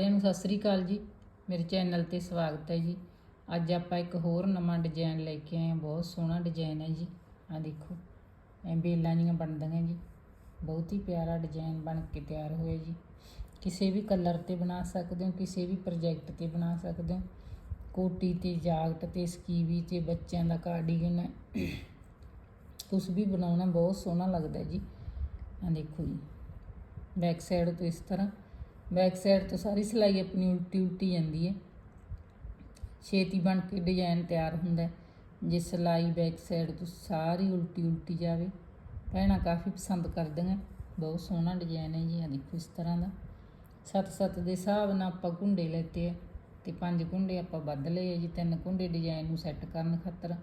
ਸਾਰਿਆਂ ਨੂੰ ਸਤਿ ਸ੍ਰੀ ਅਕਾਲ ਜੀ। ਮੇਰੇ ਚੈਨਲ ਤੇ ਸਵਾਗਤ ਹੈ ਜੀ। ਅੱਜ ਆਪਾਂ ਇੱਕ ਹੋਰ ਨਵਾਂ ਡਿਜ਼ਾਈਨ ਲੈ ਕੇ ਆਏ ਹਾਂ। ਬਹੁਤ ਸੋਹਣਾ ਡਿਜ਼ਾਈਨ ਹੈ ਜੀ। ਆ ਦੇਖੋ ਐਂ ਬੇਲਾਂ ਜੀਆਂ ਬਣਦੀਆਂ ਜੀ। ਬਹੁਤ ਹੀ ਪਿਆਰਾ ਡਿਜ਼ਾਈਨ ਬਣ ਕੇ ਤਿਆਰ ਹੋਇਆ ਜੀ। ਕਿਸੇ ਵੀ ਕਲਰ ਤੇ ਬਣਾ ਸਕਦੇ ਹੋ, ਕਿਸੇ ਵੀ ਪ੍ਰੋਜੈਕਟ ਤੇ ਬਣਾ ਸਕਦੇ ਹੋ। ਕੋਟੀ ਤੇ ਜਾਗਟ ਤੇ, ਸਕੀਵੀ ਤੇ, ਬੱਚਿਆਂ ਦਾ ਕਾਰਡੀਗਨ ਕੁਛ ਵੀ ਬਣਾਉਣਾ ਬਹੁਤ ਸੋਹਣਾ ਲੱਗਦਾ ਜੀ। ਆ ਦੇਖੋ ਜੀ। ਬੈਕ ਸਾਈਡ ਤੋਂ ਇਸ ਤਰ੍ਹਾਂ ਬੈਕ ਸਾਈਡ ਤੋਂ ਸਾਰੀ ਸਿਲਾਈ ਆਪਣੀ ਉਲਟੀ ਉਲਟੀ ਜਾਂਦੀ ਹੈ। ਛੇਤੀ ਬਣ ਕੇ ਡਿਜ਼ਾਈਨ ਤਿਆਰ ਹੁੰਦਾ ਜੇ ਸਿਲਾਈ ਬੈਕ ਸਾਈਡ ਤੋਂ ਸਾਰੀ ਉਲਟੀ ਉਲਟੀ ਜਾਵੇ ਭੈਣਾਂ ਕਾਫੀ ਪਸੰਦ ਕਰਦੀਆਂ ਬਹੁਤ ਸੋਹਣਾ ਡਿਜ਼ਾਈਨ ਹੈ ਜੀ ਆ ਦੇਖੋ ਇਸ ਤਰ੍ਹਾਂ ਦਾ। ਸੱਤ ਸੱਤ ਦੇ ਹਿਸਾਬ ਨਾਲ ਆਪਾਂ ਕੁੰਡੇ ਲੈਤੇ ਆ ਤੇ ਪੰਜ ਕੁੰਡੇ ਆਪਾਂ ਵੱਧ ਲਏ ਆ ਜੀ। ਤਿੰਨ ਕੁੰਡੇ ਡਿਜ਼ਾਈਨ ਨੂੰ ਸੈੱਟ ਕਰਨ ਖਾਤਰ,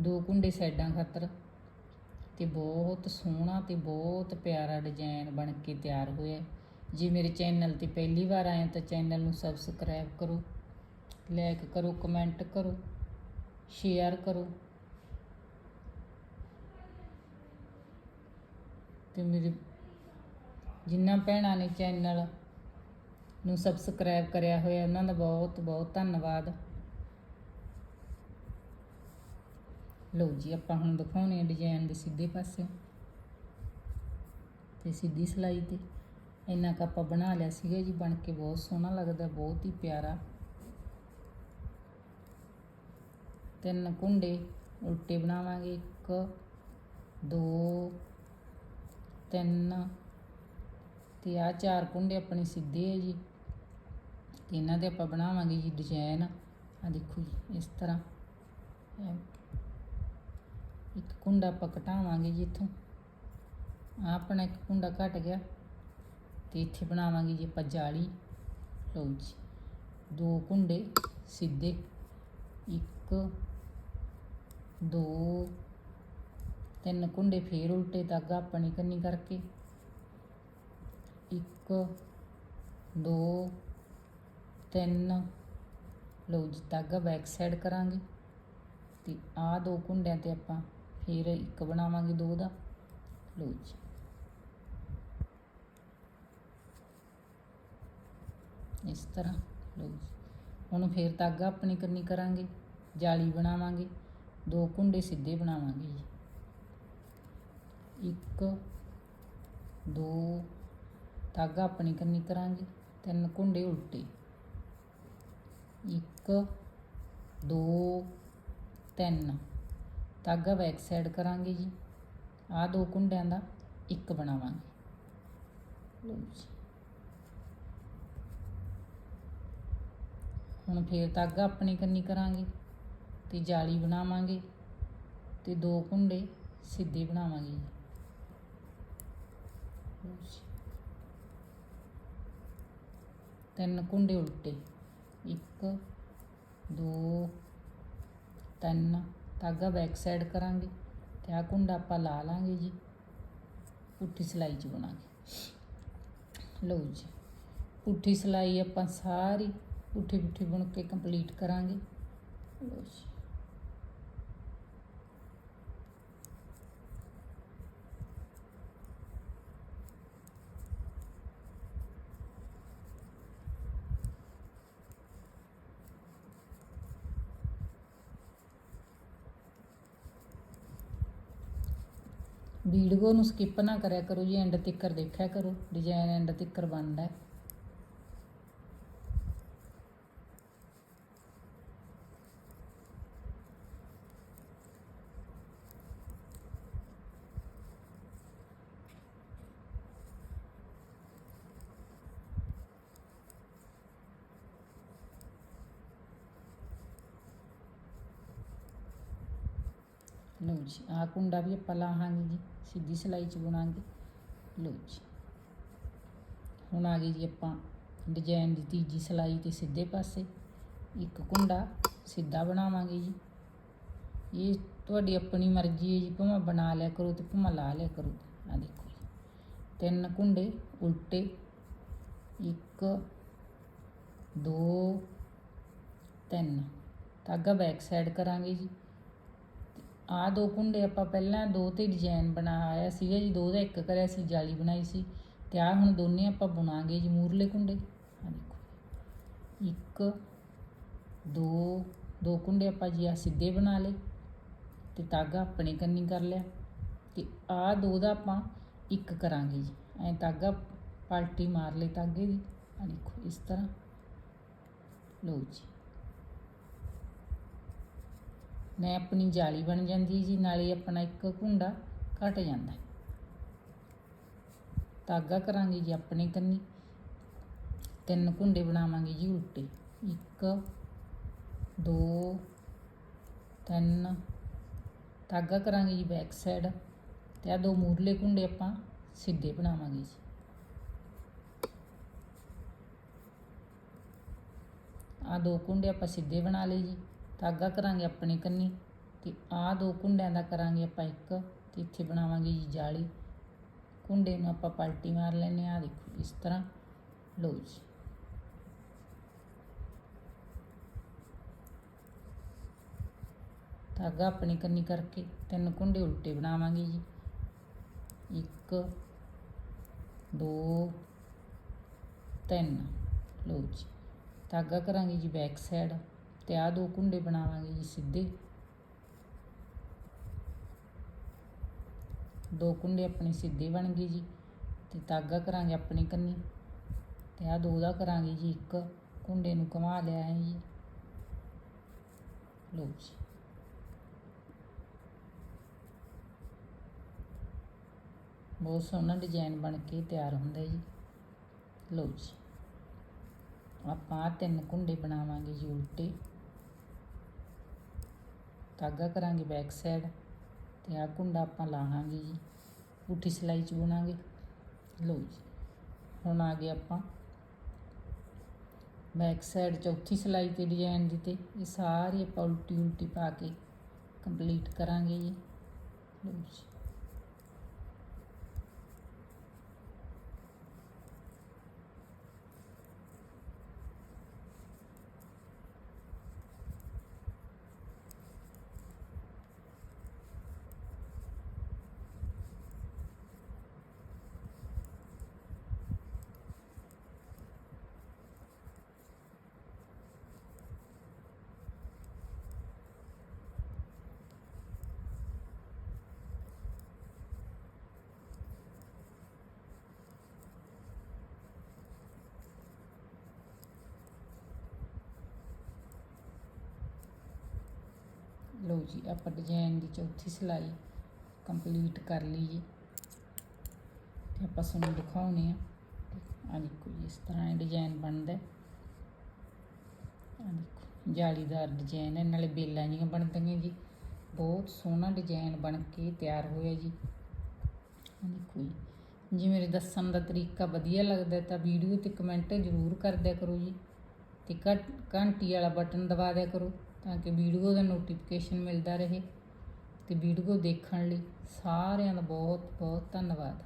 ਦੋ ਕੁੰਡੇ ਸਾਈਡਾਂ ਖਾਤਰ। ਤੇ ਬਹੁਤ ਸੋਹਣਾ ਤੇ ਬਹੁਤ ਪਿਆਰਾ ਡਿਜ਼ਾਈਨ ਬਣ ਕੇ ਤਿਆਰ ਹੋਇਆ ਜੇ ਮੇਰੇ ਚੈਨਲ ਤੇ ਪਹਿਲੀ ਵਾਰ ਆਏ ਹੋ ਤਾਂ ਚੈਨਲ ਨੂੰ ਸਬਸਕ੍ਰਾਈਬ ਕਰੋ ਲਾਈਕ ਕਰੋ ਕਮੈਂਟ ਕਰੋ ਸ਼ੇਅਰ ਕਰੋ। ਤੇ ਮੇਰੇ ਜਿਨ੍ਹਾਂ ਭੈਣਾਂ ਨੇ ਚੈਨਲ ਨੂੰ ਸਬਸਕ੍ਰਾਈਬ ਕਰਿਆ ਹੋਇਆ, ਉਹਨਾਂ ਦਾ ਬਹੁਤ ਬਹੁਤ ਧੰਨਵਾਦ। ਲਓ ਜੀ, ਆਪਾਂ ਹੁਣ ਦਿਖਾਉਣੇ ਆ ਡਿਜ਼ਾਈਨ ਦੇ ਸਿੱਧੇ ਪਾਸੇ ਤੇ ਸਿੱਧੀ ਸਲਾਈ ਤੇ। ਇੰਨਾ ਕੁ ਆਪਾਂ ਬਣਾ ਲਿਆ ਸੀਗਾ ਜੀ, ਬਣ ਕੇ ਬਹੁਤ ਸੋਹਣਾ ਲੱਗਦਾ, ਬਹੁਤ ਹੀ ਪਿਆਰਾ। ਤਿੰਨ ਕੁੰਡੇ ਉਲਟੇ ਬਣਾਵਾਂਗੇ, ਇੱਕ, ਦੋ, ਤਿੰਨ, ਤੇ ਆ ਚਾਰ ਕੁੰਡੇ ਆਪਣੇ ਸਿੱਧੇ ਹੈ ਜੀ। ਤੇ ਇਹਨਾਂ ਦੇ ਆਪਾਂ ਬਣਾਵਾਂਗੇ ਜੀ ਡਿਜ਼ਾਈਨ ਆ ਦੇਖੋ ਜੀ, ਇਸ ਤਰ੍ਹਾਂ। ਇੱਕ ਕੁੰਡਾ ਆਪਾਂ ਘਟਾਵਾਂਗੇ ਜੀ ਇੱਥੋਂ। ਆਹ ਆਪਣਾ ਇੱਕ ਕੁੰਡਾ ਘਟ ਗਿਆ। ਤੇ ਇੱਥੇ ਬਣਾਵਾਂਗੇ ਜੀ ਆਪਾਂ ਜਾਲੀ। ਲਓ ਜੀ, ਦੋ ਕੁੰਡੇ ਸਿੱਧੇ। ਇੱਕ, ਦੋ, ਤਿੰਨ ਕੁੰਡੇ ਫੇਰ ਉਲਟੇ ਧਾਗਾ ਆਪਣੀ ਕੰਨੀ ਕਰਕੇ। ਇੱਕ, ਦੋ, ਤਿੰਨ, ਲਓ ਜੀ ਧਾਗਾ ਬੈਕ ਸਾਈਡ ਕਰਾਂਗੇ। ਤੇ ਆਹ ਦੋ ਕੁੰਡਿਆਂ ਤੇ ਆਪਾਂ ਫਿਰ ਇੱਕ ਬਣਾਵਾਂਗੇ ਦੋ ਦਾ। ਲਓ ਜੀ। ਇਸ ਤਰ੍ਹਾਂ। ਲਓ ਜੀ। ਹੁਣ ਫਿਰ ਧਾਗਾ ਆਪਣੀ ਕਰਨੀ ਕਰਾਂਗੇ। ਜਾਲੀ ਬਣਾਵਾਂਗੇ। ਦੋ ਕੁੰਡੇ ਸਿੱਧੇ ਬਣਾਵਾਂਗੇ ਜੀ। ਇੱਕ, ਦੋ ਧਾਗਾ ਆਪਣੀ ਕਰਨੀ ਕਰਾਂਗੇ। ਤਿੰਨ ਕੁੰਡੇ ਉਲਟੇ। ਇੱਕ, ਦੋ, ਤਿੰਨ। ਧਾਗਾ ਬੈਕ ਸਾਈਡ ਕਰਾਂਗੇ ਜੀ। ਆਹ ਦੋ ਕੁੰਡਿਆਂ ਦਾ ਇੱਕ ਬਣਾਵਾਂਗੇ। ਲਓ ਜੀ। ਹੁਣ ਫੇਰ ਧਾਗਾ ਆਪਣੀ ਕੰਨੀ ਕਰਾਂਗੇ ਤੇ ਜਾਲੀ ਬਣਾਵਾਂਗੇ ਤੇ ਦੋ ਕੁੰਡੇ ਸਿੱਧੇ ਬਣਾਵਾਂਗੇ। ਜੀ ਤਿੰਨ ਕੁੰਡੇ ਉਲਟੇ। ਇੱਕ, ਦੋ, ਤਿੰਨ। ਧਾਗਾ ਬੈਕ ਸਾਈਡ ਕਰਾਂਗੇ ਤੇ ਆਹ ਕੁੰਡਾ ਆਪਾਂ ਲਾ ਲਾਂਗੇ ਜੀ। ਪੁੱਠੀ ਸਿਲਾਈ 'ਚ ਬਣਾਂਗੇ ਲਓ ਜੀ। ਪੁੱਠੀ ਸਿਲਾਈ ਆਪਾਂ ਸਾਰੀ ਪੁੱਠੇ ਪੁੱਠੇ ਬੁਣ ਕੇ ਕੰਪਲੀਟ ਕਰਾਂਗੇ। ਲਓ ਜੀ ਵੀਡੀਓ ਨੂੰ ਸਕਿਪ ਨਾ ਕਰਿਆ ਕਰੋ ਜੀ ਐਂਡ ਤੱਕਰ ਦੇਖਿਆ ਕਰੋ ਡਿਜ਼ਾਈਨ ਐਂਡ ਤੱਕਰ ਬਣਦਾ ਹੈ। ਲਓ ਜੀ ਆ ਕੁੰਡਾ ਵੀ ਆਪਾਂ ਲਾਹਾਂਗੇ ਜੀ, ਸਿੱਧੀ ਸਿਲਾਈ ਚ ਬੁਣਾਂਗੇ। ਲਓ ਜੀ, ਹੁਣ ਆ ਗਈ ਜੀ ਆਪਾਂ ਡਿਜ਼ਾਈਨ ਦੀ ਤੀਜੀ ਸਿਲਾਈ ਤੇ ਸਿੱਧੇ ਪਾਸੇ। ਇੱਕ ਕੁੰਡਾ ਸਿੱਧਾ ਬਣਾਵਾਂਗੇ ਜੀ। ਇਹ ਤੁਹਾਡੀ ਆਪਣੀ ਮਰਜ਼ੀ ਹੈ ਜੀ, ਭਾਵੇਂ ਬਣਾ ਲਿਆ ਕਰੋ ਤੇ ਭਾਵੇਂ ਲਾ ਲਿਆ ਕਰੋ। ਆ ਦੇਖੋ ਜੀ, ਤਿੰਨ ਕੁੰਡੇ ਉਲਟੇ, ਇੱਕ, ਦੋ, ਤਿੰਨ। ਧਾਗਾ ਬੈਕ ਸਾਈਡ ਕਰਾਂਗੇ ਜੀ। ਆਹ ਦੋ ਕੁੰਡੇ ਆਪਾਂ ਪਹਿਲਾਂ ਦੋ ਤੇ ਡਿਜ਼ਾਈਨ ਬਣਾਇਆ ਸੀਗਾ ਜੀ, ਦੋ ਦਾ ਇੱਕ ਕਰਿਆ ਸੀ, ਜਾਲੀ ਬਣਾਈ ਸੀ ਤੇ ਆਹ ਹੁਣ ਦੋਨੇ ਆਪਾਂ ਬੁਣਾਂਗੇ ਜੀ ਮੂਰਲੇ ਕੁੰਡੇ। ਆ ਦੇਖੋ ਇੱਕ, ਦੋ ਦੋ ਕੁੰਡੇ ਆਪਾਂ ਜੀ ਆ ਸਿੱਧੇ ਬਣਾ ਲਏ ਤੇ ਤਾਗਾ ਆਪਣੇ ਕੰਨੀ ਕਰ ਲਿਆ ਤੇ ਆਹ ਦੋ ਦਾ ਆਪਾਂ ਇੱਕ ਕਰਾਂਗੇ ਜੀ। ਐ ਤਾਗਾ ਪਲਟੀ ਮਾਰ ਲਈ ਤਾਗੇ ਦੀ ਆ ਦੇਖੋ ਇਸ ਤਰ੍ਹਾਂ। ਲਓ ਜੀ। ਮੈਂ ਆਪਣੀ ਜਾਲੀ ਬਣ ਜਾਂਦੀ ਜੀ, ਨਾਲੇ ਆਪਣਾ ਇੱਕ ਕੁੰਡਾ ਘਟ ਜਾਂਦਾ ਹੈ। ਤਾਗਾ ਕਰਾਂਗੇ ਜੀ ਆਪਣੇ ਕੰਨੀ। ਤਿੰਨ ਕੁੰਡੇ ਬਣਾਵਾਂਗੇ ਜੀ ਉਲਟੇ ਇੱਕ, ਦੋ, ਤਿੰਨ। ਤਾਗਾ ਕਰਾਂਗੇ ਜੀ ਬੈਕ ਸਾਈਡ ਤੇ ਆ ਦੋ ਮੂਰਲੇ ਕੁੰਡੇ ਆਪਾਂ ਸਿੱਧੇ ਬਣਾਵਾਂਗੇ ਜੀ। ਆ ਦੋ ਕੁੰਡੇ ਆਪਾਂ ਸਿੱਧੇ ਬਣਾ ਲਏ ਜੀ। ਧਾਗਾ ਕਰਾਂਗੇ ਆਪਣੇ ਕੰਨੀ ਤੇ ਆਹ ਦੋ ਕੁੰਡਿਆਂ ਦਾ ਕਰਾਂਗੇ ਆਪਾਂ ਇੱਕ ਤੇ ਇੱਥੇ ਬਣਾਵਾਂਗੇ ਜੀ ਜਾਲੀ। ਕੁੰਡੇ ਨੂੰ ਆਪਾਂ ਪਲਟੀ ਮਾਰ ਲੈਨੇ ਆ ਦੇਖੋ ਇਸ ਤਰ੍ਹਾਂ। ਲਓ ਜੀ। ਧਾਗਾ ਆਪਣੀ ਕੰਨੀ ਕਰਕੇ ਤਿੰਨ ਕੁੰਡੇ ਉਲਟੇ ਬਣਾਵਾਂਗੇ ਜੀ। ਇੱਕ, ਦੋ, ਤਿੰਨ। ਲਓ ਜੀ। ਧਾਗਾ ਕਰਾਂਗੇ ਜੀ ਬੈਕ ਸਾਈਡ। ਤੇ ਆ ਦੋ ਕੁੰਡੇ ਬਣਾਵਾਂਗੇ ਜੀ ਸਿੱਧੇ। ਦੋ ਕੁੰਡੇ ਆਪਣੇ ਸਿੱਧੇ ਬਣ ਗਏ ਜੀ ਤੇ ਧਾਗਾ ਕਰਾਂਗੇ ਆਪਣੀ ਕੰਨੀ ਤੇ ਆ ਦੋ ਦਾ ਕਰਾਂਗੇ ਜੀ ਇੱਕ। ਕੁੰਡੇ ਨੂੰ ਘੁਮਾ ਲਿਆ ਹੈ ਜੀ। ਲੋ ਜੀ। ਬਹੁਤ ਸੋਹਣਾ ਡਿਜ਼ਾਈਨ ਬਣ ਕੇ ਤਿਆਰ ਹੁੰਦਾ ਜੀ। ਲਓ ਜੀ। ਆਪਾਂ ਆਹ ਤਿੰਨ ਕੁੰਡੇ ਬਣਾਵਾਂਗੇ ਜੀ ਉਲਟੇ। ਧਾਗਾ ਕਰਾਂਗੇ ਬੈਕ ਸਾਈਡ ਤੇ ਆਹ ਕੁੰਡਾ ਆਪਾਂ ਲਾਹਾਂਗੇ ਜੀ। ਪੁੱਠੀ ਸਿਲਾਈ ਚ ਬੁਣਾਂਗੇ। ਲਓ ਜੀ, ਹੁਣ ਆ ਗਏ ਆਪਾਂ ਬੈਕ ਸਾਈਡ ਚੌਥੀ ਸਿਲਾਈ ਤੇ ਡਿਜ਼ਾਈਨ ਦੀ ਤੇ ਇਹ ਸਾਰੇ ਆਪਾਂ ਉਲਟੀ ਉਲਟੀ ਪਾ ਕੇ ਕੰਪਲੀਟ ਕਰਾਂਗੇ ਜੀ। ਲਓ ਜੀ। ਲਓ ਜੀ, ਆਪਾਂ ਡਿਜ਼ਾਈਨ ਦੀ ਚੌਥੀ ਸਿਲਾਈ ਕੰਪਲੀਟ ਕਰ ਲਈ ਜੀ। ਤੇ ਆਪਾਂ ਤੁਹਾਨੂੰ ਦਿਖਾਉਣੇ ਆ। ਆ ਦੇਖੋ ਜੀ, ਇਸ ਤਰ੍ਹਾਂ ਇਹ ਡਿਜ਼ਾਈਨ ਬਣਦਾ ਆ ਦੇਖੋ, ਜਾਲੀਦਾਰ ਡਿਜ਼ਾਈਨ ਹੈ। ਨਾਲੇ ਬੇਲਾਂ ਜੀਆਂ ਬਣਦੀਆਂ ਜੀ। ਬਹੁਤ ਸੋਹਣਾ ਡਿਜ਼ਾਈਨ ਬਣ ਕੇ ਤਿਆਰ ਹੋਇਆ ਜੀ। ਆ ਦੇਖੋ ਜੀ, ਜੇ ਮੇਰੇ ਦੱਸਣ ਦਾ ਤਰੀਕਾ ਵਧੀਆ ਲੱਗਦਾ ਤਾਂ ਵੀਡੀਓ ਤੇ ਕਮੈਂਟ ਜ਼ਰੂਰ ਕਰ ਦਿਆ ਕਰੋ ਜੀ। ਤੇ ਘੰ- ਘੰਟੀ ਵਾਲਾ ਬਟਨ ਦਬਾ ਦਿਆ ਕਰੋ। ਤਾਂ ਕਿ ਵੀਡੀਓ ਦਾ ਨੋਟੀਫਿਕੇਸ਼ਨ ਮਿਲਦਾ ਰਹੇ ਅਤੇ ਵੀਡੀਓ ਦੇਖਣ ਲਈ ਸਾਰਿਆਂ ਦਾ ਬਹੁਤ ਬਹੁਤ ਧੰਨਵਾਦ।